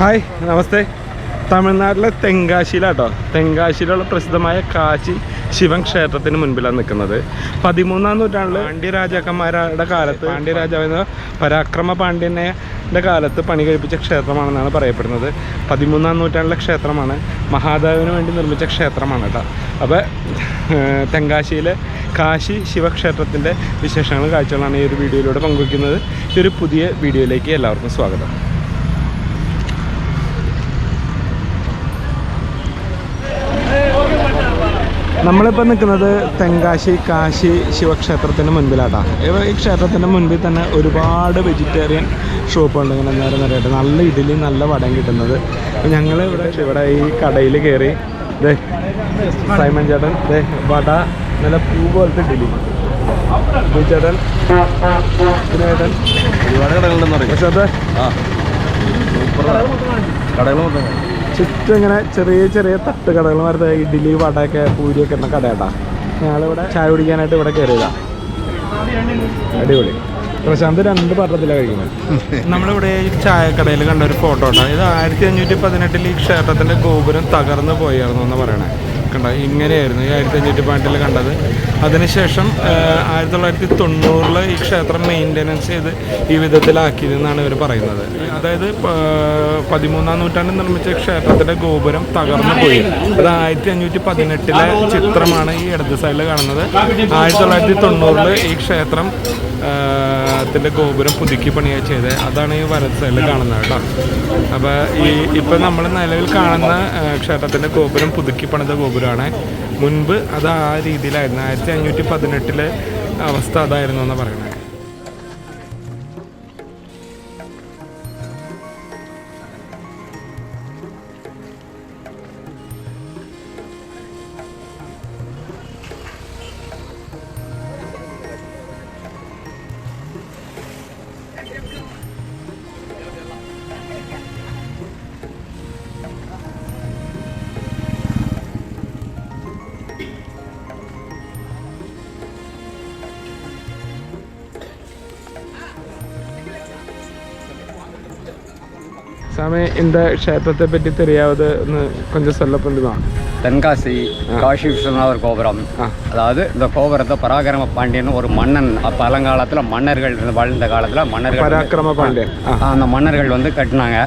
Hi നമസ്തേ. തമിഴ്നാട്ടിലെ തെങ്കാശിയിലാട്ടോ. തെങ്കാശിയിലുള്ള പ്രസിദ്ധമായ കാശി ശിവൻ ക്ഷേത്രത്തിന് മുൻപിലാണ് നിൽക്കുന്നത്. പതിമൂന്നാം നൂറ്റാണ്ടിൽ പാണ്ഡ്യ രാജാക്കന്മാരുടെ കാലത്ത് പാണ്ഡ്യ രാജാവ് പരാക്രമ പാണ്ഡ്യനെ കാലത്ത് പണി കഴിപ്പിച്ച ക്ഷേത്രമാണെന്നാണ് പറയപ്പെടുന്നത്. പതിമൂന്നാം നൂറ്റാണ്ടിലെ ക്ഷേത്രമാണ്. മഹാദേവന് വേണ്ടി നിർമ്മിച്ച ക്ഷേത്രമാണ് കേട്ടോ. അപ്പോൾ തെങ്കാശിയിലെ കാശി ശിവക്ഷേത്രത്തിന്റെ വിശേഷങ്ങളും കാഴ്ചകളാണ് ഈ ഒരു വീഡിയോയിലൂടെ പങ്കുവയ്ക്കുന്നത് ഈ ഒരു പുതിയ വീഡിയോയിലേക്ക് എല്ലാവർക്കും സ്വാഗതം. നമ്മളിപ്പോൾ നിൽക്കുന്നത് തെങ്കാശി കാശി ശിവക്ഷേത്രത്തിന് മുൻപിലാട്ടാണ് ഈ ക്ഷേത്രത്തിന്റെ മുൻപിൽ തന്നെ ഒരുപാട് വെജിറ്റേറിയൻ ഷോപ്പുണ്ട് ഇങ്ങനെ നേരെ നേരെയായിട്ട് നല്ല ഇഡലി നല്ല വടം കിട്ടുന്നത്. ഞങ്ങൾ ഇവിടെ ഇവിടെ ഈ കടയിൽ കയറി ദേ സൈമൻ ചേട്ടൻ ദേ വട നല്ല പൂ പോലത്തെ ഇഡലി ചേട്ടൻ ഇതിനേട്ടൻ ഒരുപാട് കടകളുണ്ടെന്ന് പറയും. പക്ഷേ അത് ആ. കടകൾ മൊത്തം ചുറ്റും ഇങ്ങനെ ചെറിയ ചെറിയ തട്ട് കടകൾ വരുന്നത്. ഇഡ്ഡലി വടയൊക്കെ പൂരിയൊക്കെ ഇടുന്ന കടയാട്ടാ. ഞങ്ങളിവിടെ ചായ കുടിക്കാനായിട്ട് ഇവിടെ കയറിയതാ അടിപൊളി. പ്രശാന്ത് രണ്ട് പാത്രത്തിലാണ് കഴിക്കുന്നത്. നമ്മളിവിടെ ഈ ചായക്കടയിൽ കണ്ട ഒരു ഫോട്ടോ ഉണ്ടോ? ഇത് ആയിരത്തി അഞ്ഞൂറ്റി പതിനെട്ടിൽ ഈ ക്ഷേത്രത്തിന്റെ ഗോപുരം തകർന്നു പോയായിരുന്നു എന്ന് പറയണേ. കണ്ട ഇങ്ങനെയായിരുന്നു ഈ ആയിരത്തി അഞ്ഞൂറ്റി പാട്ടിൽ കണ്ടത്. അതിനുശേഷം ആയിരത്തി തൊള്ളായിരത്തി തൊണ്ണൂറിൽ ഈ ക്ഷേത്രം മെയിന്റനൻസ് ചെയ്ത് ഈ വിധത്തിലാക്കിയതെന്നാണ് ഇവർ പറയുന്നത്. അതായത് പതിമൂന്നാം നൂറ്റാണ്ടിൽ നിർമ്മിച്ച ക്ഷേത്രത്തിന്റെ ഗോപുരം തകർന്നു പോയി. അത് ആയിരത്തി അഞ്ഞൂറ്റി പതിനെട്ടിലെ ചിത്രമാണ് ഈ ഇടത് സൈഡിൽ കാണുന്നത്. ആയിരത്തി തൊള്ളായിരത്തി തൊണ്ണൂറിൽ ഈ ക്ഷേത്രം ത്തിന്റെ ഗോപുരം പുതുക്കി പണിയാണ് ചെയ്തത് അതാണ് ഈ വലത് കാണുന്നത് കേട്ടോ. അപ്പോൾ ഈ ഇപ്പം നമ്മൾ നിലവിൽ കാണുന്ന ക്ഷേത്രത്തിന്റെ ഗോപുരം പുതുക്കി പണിത ഗോപുരമാണ്. മുൻപ് അത് ആ രീതിയിലായിരുന്നു. ആയിരത്തി അഞ്ഞൂറ്റി പതിനെട്ടിലെ അവസ്ഥ അതായിരുന്നു എന്ന് പറയുന്നത്. சாமி இந்த க்ஷேத்திரத்தை பற்றி தெரியாவது கொஞ்சம் சொல்ல பண்ணுமா தென்காசி காசி விஸ்வநாதர் கோபுரம். அதாவது இந்த கோபுரத்தை பராக்கிரம பாண்டியன் ஒரு மன்னன் பழங்காலத்தில் மன்னர்கள் வாழ்ந்த காலத்தில் மன்னர்கள் பராக்கிரம பாண்டியன் அந்த மன்னர்கள் வந்து கட்டினாங்க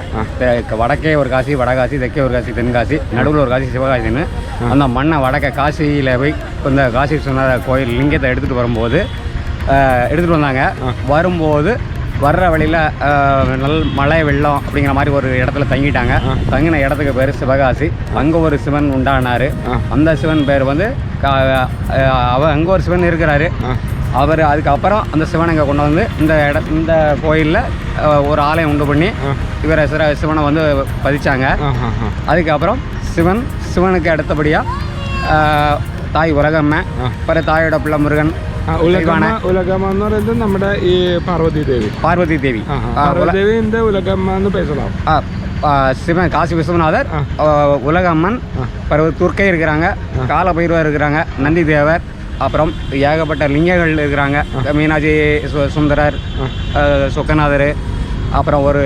வடக்கே ஒரு காசி வடகாசி தெற்கே ஒரு காசி தென்காசி நடுவில் ஒரு காசி சிவகாசின்னு அந்த மண்ணை வடக்க காசியில் போய் இந்த காசி விஸ்வநாதர் கோயில் லிங்கத்தை எடுத்துகிட்டு வரும்போது எடுத்துகிட்டு வந்தாங்க வரும்போது வர்ற வழியில் நல் மழை வெள்ளம் அப்படிங்கிற மாதிரி ஒரு இடத்துல தங்கிட்டாங்க. தங்கின இடத்துக்கு பேர் சிவகாசி. அங்கே ஒரு சிவன் உண்டானார். அந்த சிவன் பேர் வந்து கா- அஹ், அவ அங்கே ஒரு சிவன் இருக்கிறாரு. அவர் அதுக்கப்புறம் அந்த சிவனை இங்கே கொண்டு வந்து இந்த இட இந்த கோயிலில் ஒரு ஆலயம் உண்டு பண்ணி இவரை சிற சிவனை வந்து பதிச்சாங்க. அதுக்கப்புறம் சிவன் சிவனுக்கு அடுத்தபடியாக தாய் உலகம்ம. அப்புறம் தாயோட பிள்ளை முருகன் ഉലകമ്മ എന്ന് പറയുന്നത് നമ്മുടെ ഈ പാർവതി ദേവി பார்வதி தேவி பார்வതി ദേവിന്റെ ഉലകമ്മ എന്ന് പേസലാം சிவன் காசி விஸ்வநாதர் ஆ, உலக அம்மன் பிறகு துர்க்கை இருக்கிறாங்க கால பைரவர் இருக்கிறாங்க நந்தி தேவர் அப்புறம் ஏகப்பட்ட லிங்கங்கள் இருக்கிறாங்க மீனாட்சி சு- சுந்தரர் ஆ, சொக்கநாதர் அப்புறம் ஒரு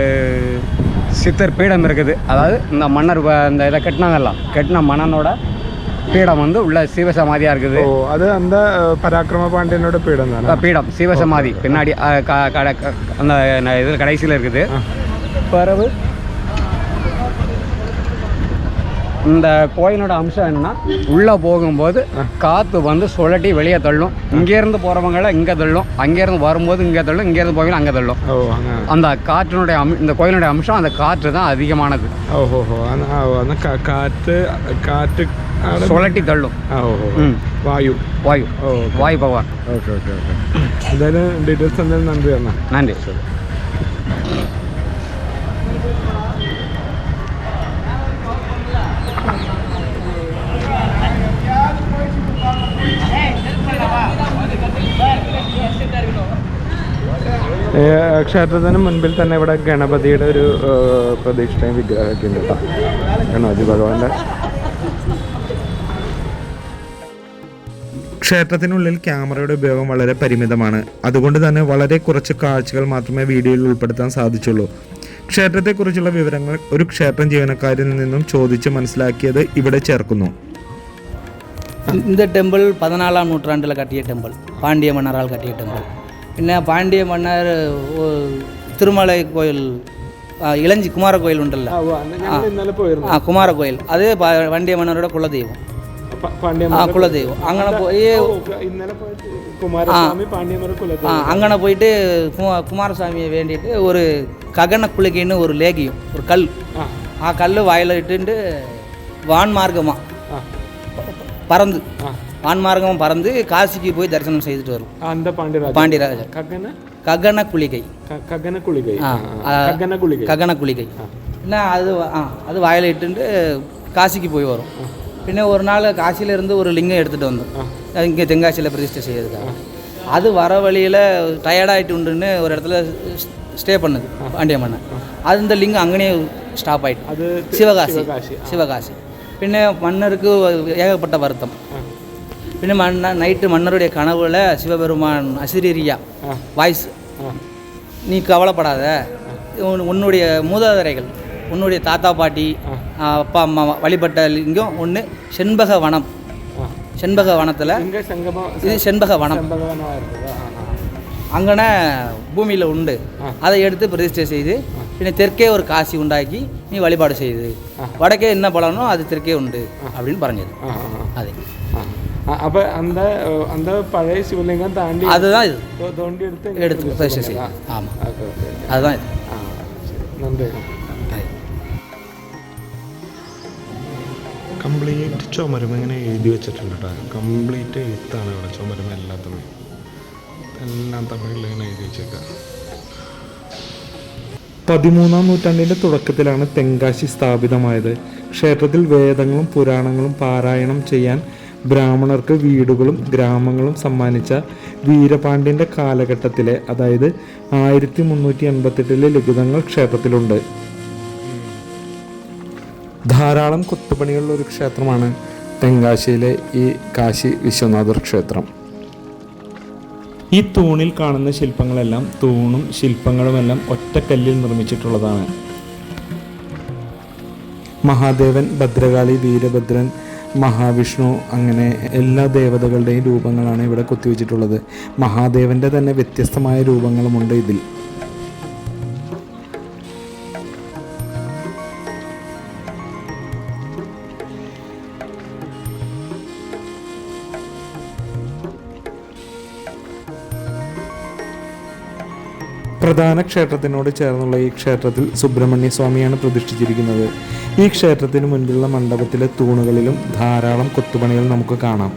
சித்தர் பீடம் இருக்குது. அதாவது இந்த மன்னர் இந்த இதை கட்டினாங்கல்லாம் கட்டின மன்னனோட பீடம் வந்து உள்ள சிவசமாதியாக இருக்குது. அது அந்த பராக்கிரம பாண்டியனோட பீடம் தான்? பீடம். சிவசமாதி. பின்னாடி அந்த இதில் கடைசியில் இருக்குது. பறவு. இந்த கோயிலோட அம்சம் என்னன்னா உள்ளே போகும்போது காற்று வந்து சுழட்டி வெளியே தள்ளும். இங்கேருந்து போகிறவங்கள இங்கே தள்ளும். அங்கேருந்து வரும்போது இங்கே தள்ளும். இங்கேருந்து போவீங்க அங்கே தள்ளும். அந்த காற்றினுடைய அம் இந்த கோயிலுடைய அம்சம் அந்த காற்று தான் அதிகமானது. ஓஹோ அந்த காற்று காற்று സോളട്ടി തള്ളും വായു. വായു. വായു പവർ. ഡീറ്റെയിൽസ് എന്തായാലും നന്ദി തന്നെ നന്ദി. ക്ഷേത്രത്തിന് മുൻപിൽ തന്നെ ഇവിടെ ഗണപതിയുടെ ഒരു പ്രതീക്ഷയും വിഗ്രഹമൊക്കെ ഉണ്ട് കേട്ടോ. ഗണപതി ഭഗവാന്റെ ക്ഷേത്രത്തിനുള്ളിൽ ക്യാമറയുടെ ഉപയോഗം വളരെ പരിമിതമാണ് അതുകൊണ്ട് തന്നെ വളരെ കുറച്ച് കാഴ്ചകൾ മാത്രമേ വീഡിയോയിൽ ഉൾപ്പെടുത്താൻ സാധിച്ചുള്ളൂ ക്ഷേത്രത്തെക്കുറിച്ചുള്ള വിവരങ്ങൾ ഒരു ക്ഷേത്രം ജീവനക്കാരിൽ നിന്നും ചോദിച്ച് മനസ്സിലാക്കിയത് ഇവിടെ ചേർക്കുന്നു இந்த டெம்பிள் பதினாலாம் நூற்றாண்டில் கட்டிய டெம்பிள் பாண்டிய மன்னரால் கட்டிய டெம்பிள் பின்ன பாண்டிய மன்னர் ஒ- திருமலை கோயில் ஆ, இளஞ்சி குமார கோயில் உண்டல்ல ഇന്നലെ പോയിരുന്നു ஆ குமார கோயில் அது பா- பாண்டிய மன்னரோட குலதெய்வம் പാണ്ഡ്യ ஆ குலதெய்வம் அங்கன போய் ஆ அங்கன போயிட்டு குமாரசாமியை வேண்டிட்டு ஒரு ககன குளிகைன்னு ஒரு லேகியம் ஒரு கல் ஆ கல் வாயில் இட்டுண்டு வான் மார்க்கமாக பறந்து வான் மார்க்கமாக பறந்து காசிக்கு போய் தரிசனம் செய்துட்டு வரும் அந்த பாண்டியராஜர் பாண்டியராஜர் ககன ககன குளிகை ககன குளிகை ககன குளிகை ககன குளிகை அது ஆ அது வாயில் இட்டுண்டு காசிக்கு போய் வரும் பின்ன ஒரு நாள் காசியிலேருந்து ஒரு லிங்கம் எடுத்துகிட்டு வந்தோம். இங்கே தென்காசியில் பிரதிஷ்டை செய்யறதுக்காக. அது வர வழியில் டயர்டாகிட்டு உண்டுன்னு ஒரு இடத்துல ஸ்டே பண்ணுது பாண்டிய மன்னன். அது இந்த லிங்கம் அங்கனே ஸ்டாப் ஆயிட்டு. അത് சிவகாசி. சிவகாசி, பின்ன மன்னருக்கு ஏகப்பட்ட வருத்தம். பின்ன மன்ன நைட்டு மன்னருடைய கனவுல சிவபெருமான் அசிரீரியா வாய்ஸ் நீ கவலைப்படாத. உன்- உன்னுடைய மூதாதையர்கள் உன்னுடைய தாத்தா பாட்டி அப்பா அம்மா வழிபட்ட லிங்கம் ஒன்று செண்பக வனம். செண்பக வனத்தில் இது செண்பக வனம். அங்கனே பூமியில் உண்டு. அதை எடுத்து பிரதிஷ்டை செய்து பின்ன தெற்கே ஒரு காசி உண்டாக்கி நீ வழிபாடு செய்து. வடக்கே என்ன பலனோ அது தெற்கே உண்டு அப்படின்னு பறஞ்சது அது அப்போ அந்த அந்த பழைய சிவலிங்கம் தாண்டி அதுதான் இது தோண்டி எடுத்து எடுத்து பிரதிஷ்டை செய்யலாம் ஆமாம் அதுதான் இது நன்றி കംപ്ലീറ്റ് ചുമരും ഇങ്ങനെ എഴുതി വെച്ചിട്ടുണ്ട് കേട്ടോ. കംപ്ലീറ്റ് എഴുത്താണ് ഇവിടെ ചുമരും എല്ലാത്തും എല്ലാം തമിഴിൽ ഇങ്ങനെ എഴുതി വെച്ചേക്കുക പതിമൂന്നാം നൂറ്റാണ്ടിന്റെ തുടക്കത്തിലാണ് തെങ്കാശി സ്ഥാപിതമായത്. ക്ഷേത്രത്തിൽ വേദങ്ങളും പുരാണങ്ങളും പാരായണം ചെയ്യാൻ ബ്രാഹ്മണർക്ക് വീടുകളും ഗ്രാമങ്ങളും സമ്മാനിച്ച വീരപാണ്ഡ്യന്റെ കാലഘട്ടത്തിലെ അതായത് ആയിരത്തി മുന്നൂറ്റി എൺപത്തെട്ടിലെ ലിഖിതങ്ങൾ ക്ഷേത്രത്തിലുണ്ട്. ധാരാളം കൊത്തുപണികളുള്ള ഒരു ക്ഷേത്രമാണ് തെങ്കാശിയിലെ ഈ കാശി വിശ്വനാഥർ ക്ഷേത്രം. ഈ തൂണിൽ കാണുന്ന ശില്പങ്ങളെല്ലാം തൂണും ശില്പങ്ങളുമെല്ലാം ഒറ്റക്കല്ലിൽ നിർമ്മിച്ചിട്ടുള്ളതാണ്. മഹാദേവൻ ഭദ്രകാളി വീരഭദ്രൻ മഹാവിഷ്ണു അങ്ങനെ എല്ലാ ദേവതകളുടെയും രൂപങ്ങളാണ് ഇവിടെ കൊത്തിവെച്ചിട്ടുള്ളത്. മഹാദേവന്റെ തന്നെ വ്യത്യസ്തമായ രൂപങ്ങളുമുണ്ട് ഇതിൽ. പ്രധാന ക്ഷേത്രത്തിനോട് ചേർന്നുള്ള ഈ ക്ഷേത്രത്തിൽ സുബ്രഹ്മണ്യ സ്വാമിയാണ് പ്രതിഷ്ഠിച്ചിരിക്കുന്നത്. ഈ ക്ഷേത്രത്തിന് മുൻപിലുള്ള മണ്ഡപത്തിലെ തൂണുകളിലും ധാരാളം കൊത്തുപണികൾ നമുക്ക് കാണാം.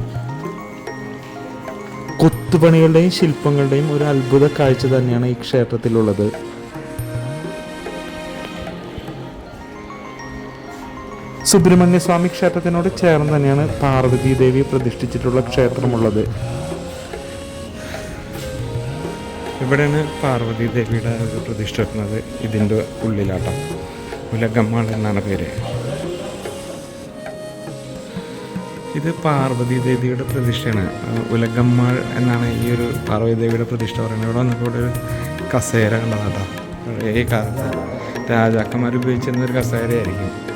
കൊത്തുപണികളുടെയും ശില്പങ്ങളുടെയും ഒരു അത്ഭുത കാഴ്ച തന്നെയാണ് ഈ ക്ഷേത്രത്തിലുള്ളത്. സുബ്രഹ്മണ്യ സ്വാമി ക്ഷേത്രത്തിനോട് ചേർന്ന് തന്നെയാണ് പാർവതി ദേവി പ്രതിഷ്ഠിച്ചിട്ടുള്ള ക്ഷേത്രമുള്ളത്. ഇവിടെയാണ് പാർവതി ദേവിയുടെ പ്രതിഷ്ഠ വരുന്നത് ഇതിന്റെ ഉള്ളിലാട്ടം. ഉലഗമ്മാൾ എന്നാണ് പേര്. ഇത് പാർവതി ദേവിയുടെ പ്രതിഷ്ഠയാണ്. ഉലഗമ്മാൾ എന്നാണ് ഈ ഒരു പാർവതി ദേവിയുടെ പ്രതിഷ്ഠ പറയുന്നത്. ഇവിടെ വന്നപ്പോൾ ഇവിടെ ഒരു കസേര കണ്ടതാട്ടോ. പഴയ കാലത്ത് രാജാക്കന്മാർ ഉപയോഗിച്ചിരുന്ന ഒരു കസേരയായിരിക്കും.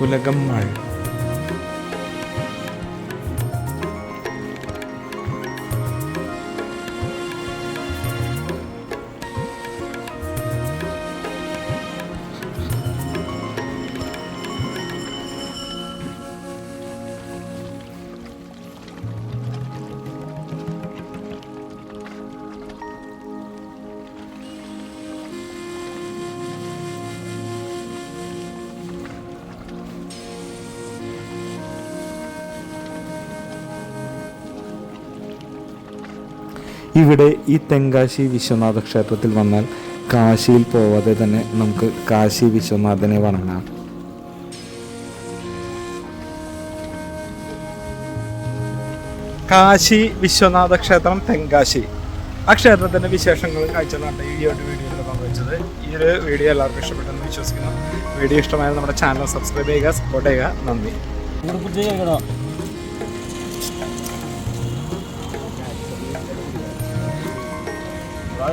ഉലഗമ്മാൾ ഇവിടെ ഈ തെങ്കാശി വിശ്വനാഥ ക്ഷേത്രത്തിൽ വന്നാൽ കാശിയിൽ പോവാതെ തന്നെ നമുക്ക് കാശി വിശ്വനാഥനെ വണങ്ങാം. കാശി വിശ്വനാഥ ക്ഷേത്രം തെങ്കാശി. ആ ക്ഷേത്രത്തിന്റെ വിശേഷങ്ങളും കാഴ്ചകളാണ് ഈ ഒരു വീഡിയോയിൽ പങ്കുവച്ചത് ഈ ഒരു വീഡിയോ എല്ലാവർക്കും ഇഷ്ടപ്പെട്ടെന്ന് വിശ്വസിക്കുന്നു. വീഡിയോ ഇഷ്ടമായാൽ നമ്മുടെ ചാനൽ സബ്സ്ക്രൈബ് ചെയ്യുക സപ്പോർട്ട് ചെയ്യുക. നന്ദി.